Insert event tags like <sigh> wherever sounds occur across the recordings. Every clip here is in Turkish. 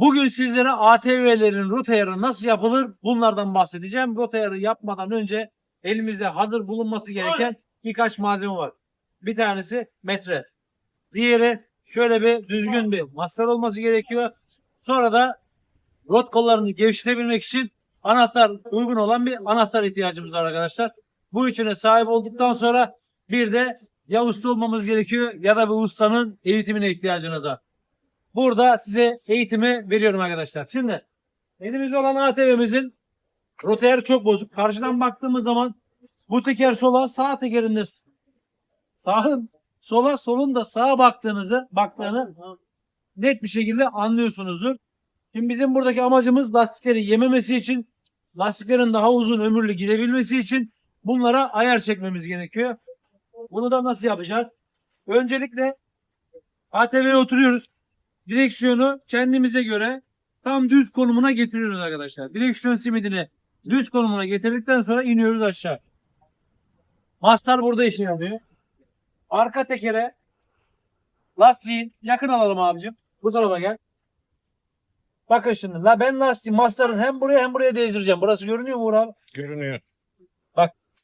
Bugün sizlere ATV'lerin rota ayarı nasıl yapılır bunlardan bahsedeceğim. Rota yapmadan önce elimizde hazır bulunması gereken birkaç malzeme var. Bir tanesi metre. Diğeri şöyle bir düzgün bir mastar olması gerekiyor. Sonra da rot kollarını gevşetebilmek için anahtar uygun olan bir anahtar ihtiyacımız var arkadaşlar. Bu üçüne sahip olduktan sonra bir de ya usta olmamız gerekiyor ya da bir ustanın eğitimine ihtiyacınız var. Burada size eğitimi veriyorum arkadaşlar. Şimdi elimizde olan ATV'mizin rotayarı çok bozuk. Karşıdan baktığımız zaman bu teker sola sağ tekerinde sağın sola solun da sağa baktığınızı baktığını net bir şekilde anlıyorsunuzdur. Şimdi bizim buradaki amacımız lastikleri yememesi için lastiklerin daha uzun ömürlü girebilmesi için bunlara ayar çekmemiz gerekiyor. Bunu da nasıl yapacağız? Öncelikle ATV'ye oturuyoruz. Direksiyonu kendimize göre tam düz konumuna getiriyoruz arkadaşlar. Direksiyon simidini düz konumuna getirdikten sonra iniyoruz aşağı. Mastar burada işe yarıyor. Arka tekere lastiğin yakın alalım abicim. Bu tarafa gel. Bakın şimdi la ben lastiği mastarın hem buraya hem buraya değdireceğim. Burası görünüyor mu Uğur abi? Görünüyor.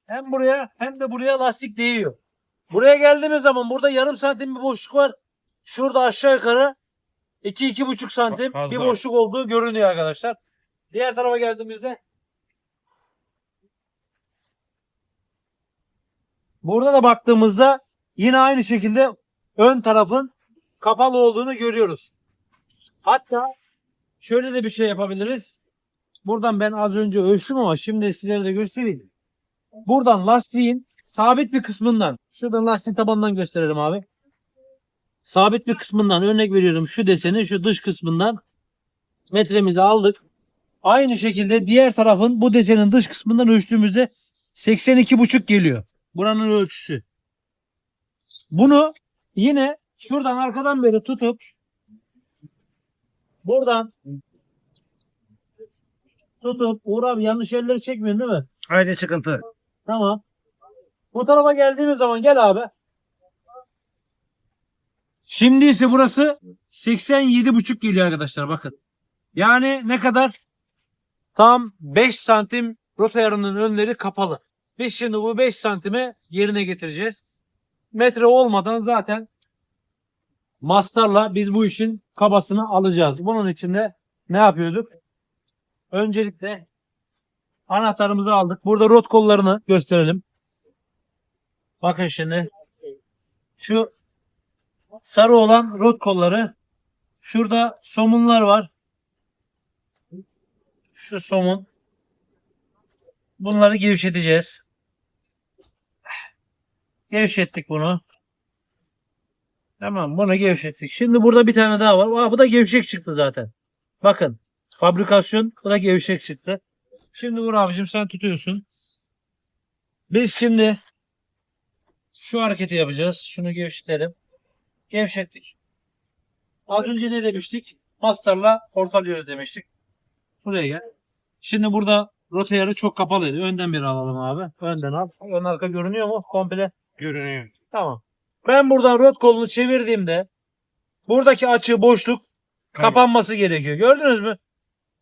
Hem buraya hem de buraya lastik değiyor. Buraya geldiğimiz zaman burada yarım santim bir boşluk var. Şurada aşağı yukarı 2-2,5 santim Fazla. bir boşluk olduğu görünüyor arkadaşlar. Diğer tarafa geldiğimizde burada da baktığımızda yine aynı şekilde ön tarafın kapalı olduğunu görüyoruz. Hatta şöyle de bir şey yapabiliriz. Buradan ben az önce ölçtüm ama şimdi sizlere de göstereyim. Buradan lastiğin sabit bir kısmından, şuradan lastiğin tabanından gösterelim abi. Sabit bir kısmından örnek veriyorum şu deseni şu dış kısmından metremizi aldık. Aynı şekilde diğer tarafın bu desenin dış kısmından ölçtüğümüzde 82,5 geliyor. Buranın ölçüsü. Bunu yine şuradan arkadan beri tutup buradan tutup Uğur abi yanlış yerleri çekmiyorsun değil mi? Haydi çıkıntı. Tamam. Bu tarafa geldiğimiz zaman gel abi. Şimdi ise burası 87,5 geliyor arkadaşlar bakın. Yani ne kadar? Tam 5 santim rota ayarının önleri kapalı. Biz şimdi bu 5 santime yerine getireceğiz. Metre olmadan zaten mastarla biz bu işin kabasını alacağız. Bunun için de ne yapıyorduk? Öncelikle Anahtarımızı aldık. Burada rot kollarını gösterelim. Bakın şimdi. Şu sarı olan rot kolları. Şurada somunlar var. Şu somun. Bunları gevşeteceğiz. Gevşettik bunu. Tamam bunu gevşettik. Şimdi burada bir tane daha var. Aa, bu da gevşek çıktı zaten. Bakın. Fabrikasyon bu da gevşek çıktı. Şimdi Uğur abicim sen tutuyorsun. Biz şimdi şu hareketi yapacağız. Şunu gevşetelim. Gevşettik. Az önce ne demiştik? Mastarla ortalıyoruz demiştik. Buraya gel. Şimdi burada rotayarı çok kapalıydı. Önden bir alalım abi. Önden al. Ön arka görünüyor mu? Komple. Görünüyor. Tamam. Ben buradan rot kolunu çevirdiğimde buradaki açığı boşluk kapanması gerekiyor. Gördünüz mü?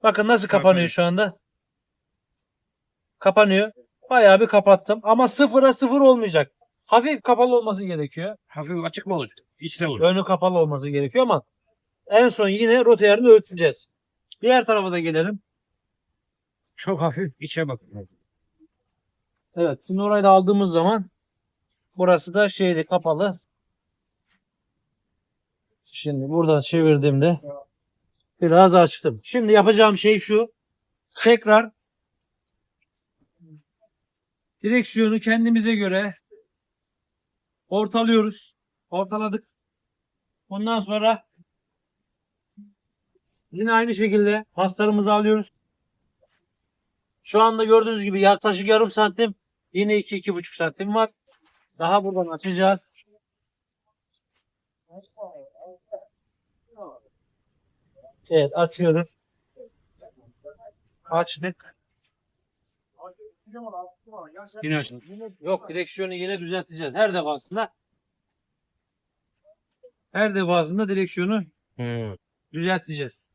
Bakın nasıl kapanıyor Kapanıyor. şu anda. Kapanıyor. Bayağı bir kapattım. Ama sıfıra sıfır olmayacak. Hafif kapalı olması gerekiyor. Hafif açık mı olacak? İçte olur. Önü kapalı olması gerekiyor ama en son yine rota ayarını ölçeceğiz. Diğer tarafa da gelelim. Çok hafif içe bak. Evet. Şimdi orayı da aldığımız zaman burası da şeydi kapalı. Şimdi burada çevirdiğimde biraz açtım. Şimdi yapacağım şey şu. Tekrar direksiyonu kendimize göre ortalıyoruz. Ortaladık. Ondan sonra yine aynı şekilde hastarımızı alıyoruz. Şu anda gördüğünüz gibi yaklaşık yarım santim Yine 2-2,5 santim var. Daha buradan açacağız. Evet açıyoruz. Açtık. Yine açın. Yok direksiyonu yine düzelteceğiz. Her defasında her defasında direksiyonu Hmm. düzelteceğiz.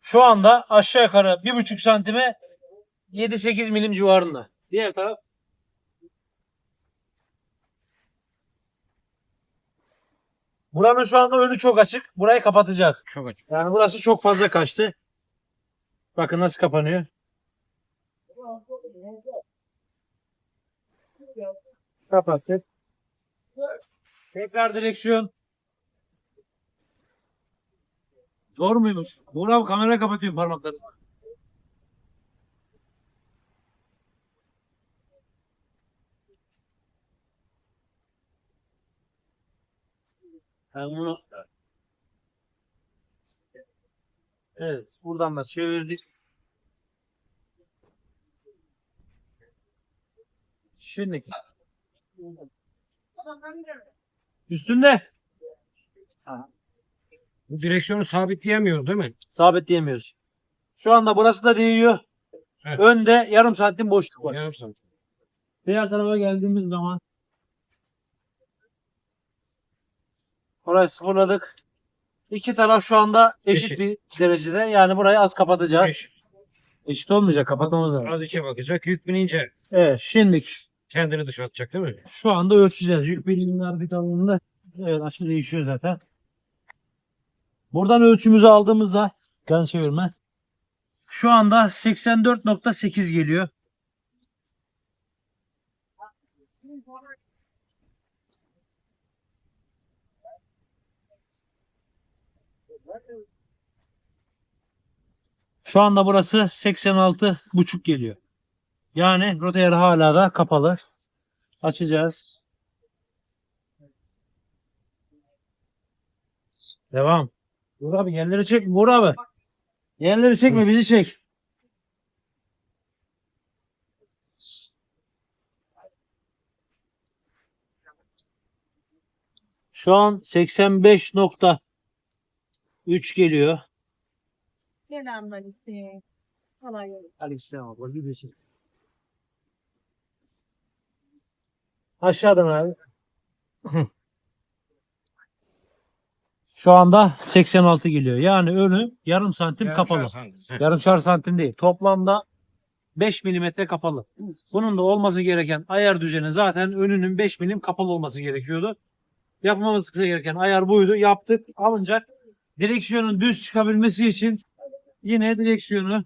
Şu anda aşağı yukarı bir buçuk santime 7-8 milim civarında. Diğer taraf Buranın şu anda önü çok açık. Burayı kapatacağız. Çok açık. Yani burası çok fazla kaçtı. Bakın nasıl kapanıyor. Kapattık. Tekrar direksiyon. Zor muymuş? Buğra kamera kapatıyor parmaklarını. Ben bunu Evet, buradan da çevirdik. Şimdi üstünde Bu direksiyonu sabitleyemiyoruz değil mi? sabitleyemiyoruz. Şu anda burası da değiyor. Evet. Önde yarım santim boşluk var. Yarım santim. Diğer tarafa geldiğimiz zaman orayı sıfırladık. İki taraf şu anda eşit, Eşit. bir derecede. Yani burayı az kapatacağız. Beş. Eşit olmayacak. Kapatmamız lazım. Az içe bakacak. Yük binince Evet. Şimdi kendini dışa atacak değil mi? şu anda ölçeceğiz. Yük biriminin hareket alanında evet açı değişiyor zaten. Buradan ölçümüzü aldığımızda yan çevirme. Şu anda 84.8 geliyor. Şu anda burası 86.5 geliyor. Yani rotayer hala da kapalı. Açacağız. Devam. Vur abi yerleri çek. Vur abi. Yerleri çekme bizi çek. Şu an 85.3 geliyor. Selamünaleyküm. Kolay gelsin. Şey. Aşağıdan abi. <laughs> Şu anda 86 geliyor. Yani önü yarım santim kapalı. <laughs> Yarım santim. Heh. Yarımşar santim değil. Toplamda 5 milimetre kapalı. Bunun da olması gereken ayar düzeni zaten önünün 5 milim kapalı olması gerekiyordu. Yapmamız gereken ayar buydu. Yaptık. Alınacak. Direksiyonun düz çıkabilmesi için yine direksiyonu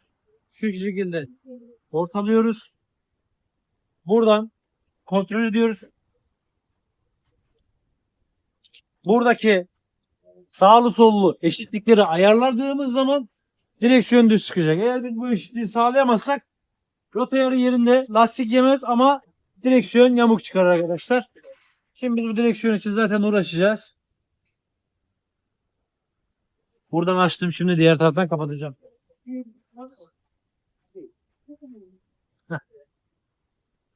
şu şekilde ortalıyoruz. Buradan kontrol ediyoruz. Buradaki sağlı sollu eşitlikleri ayarladığımız zaman direksiyon düz çıkacak. Eğer biz bu eşitliği sağlayamazsak rotayarı yerinde lastik yemez ama direksiyon yamuk çıkar arkadaşlar. Şimdi biz bu direksiyon için zaten uğraşacağız. Buradan açtım şimdi diğer taraftan kapatacağım.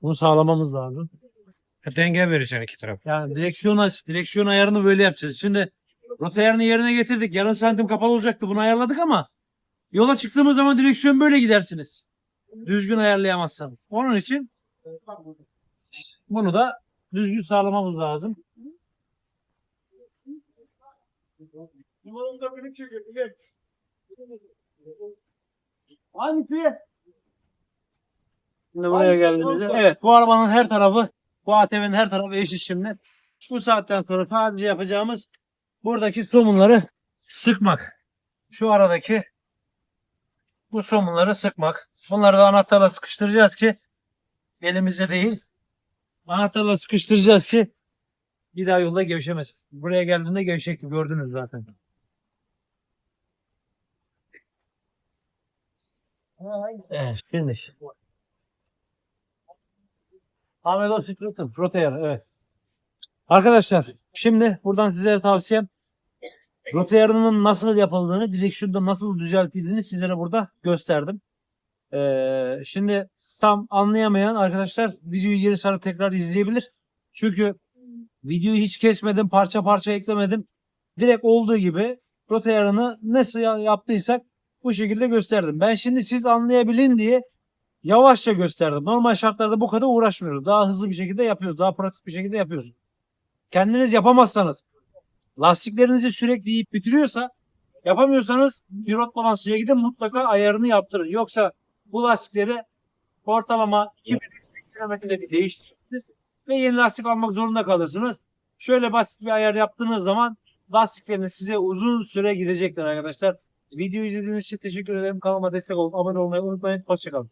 Bunu sağlamamız lazım. Denge vereceksin iki taraf. Yani direksiyon aç, direksiyon ayarını böyle yapacağız. Şimdi rota ayarını yerine getirdik. Yarım santim kapalı olacaktı. Bunu ayarladık ama yola çıktığımız zaman direksiyon böyle gidersiniz. Düzgün ayarlayamazsanız. Onun için bunu da düzgün sağlamamız lazım. Şimdi buraya geldiğimizde evet bu arabanın her tarafı bu ATV'nin her tarafı eşit şimdi. Bu saatten sonra sadece yapacağımız buradaki somunları sıkmak. Şu aradaki bu somunları sıkmak. Bunları da anahtarla sıkıştıracağız ki elimizde değil. Anahtarla sıkıştıracağız ki bir daha yolda gevşemesin. Buraya geldiğinde gevşekti gördünüz zaten. Evet, şimdi. Scruton. Rotayer evet. Arkadaşlar şimdi buradan size tavsiyem Rotayarının nasıl yapıldığını, direksiyonda nasıl düzeltildiğini sizlere burada gösterdim. Ee, şimdi tam anlayamayan arkadaşlar videoyu geri sarıp tekrar izleyebilir. Çünkü videoyu hiç kesmedim, parça parça eklemedim. Direkt olduğu gibi rotayarını nasıl ya- yaptıysak bu şekilde gösterdim. Ben şimdi siz anlayabilin diye yavaşça gösterdim. Normal şartlarda bu kadar uğraşmıyoruz. Daha hızlı bir şekilde yapıyoruz. Daha pratik bir şekilde yapıyoruz. kendiniz yapamazsanız lastiklerinizi sürekli yiyip bitiriyorsa yapamıyorsanız bir rot balansçıya gidin mutlaka ayarını yaptırın. Yoksa bu lastikleri ortalama 2000 kilometrede bir değiştirirsiniz ve yeni lastik almak zorunda kalırsınız. Şöyle basit bir ayar yaptığınız zaman lastikleriniz size uzun süre gidecektir arkadaşlar. Videoyu izlediğiniz için teşekkür ederim. Kanalıma destek olun. Abone olmayı unutmayın. Hoşçakalın.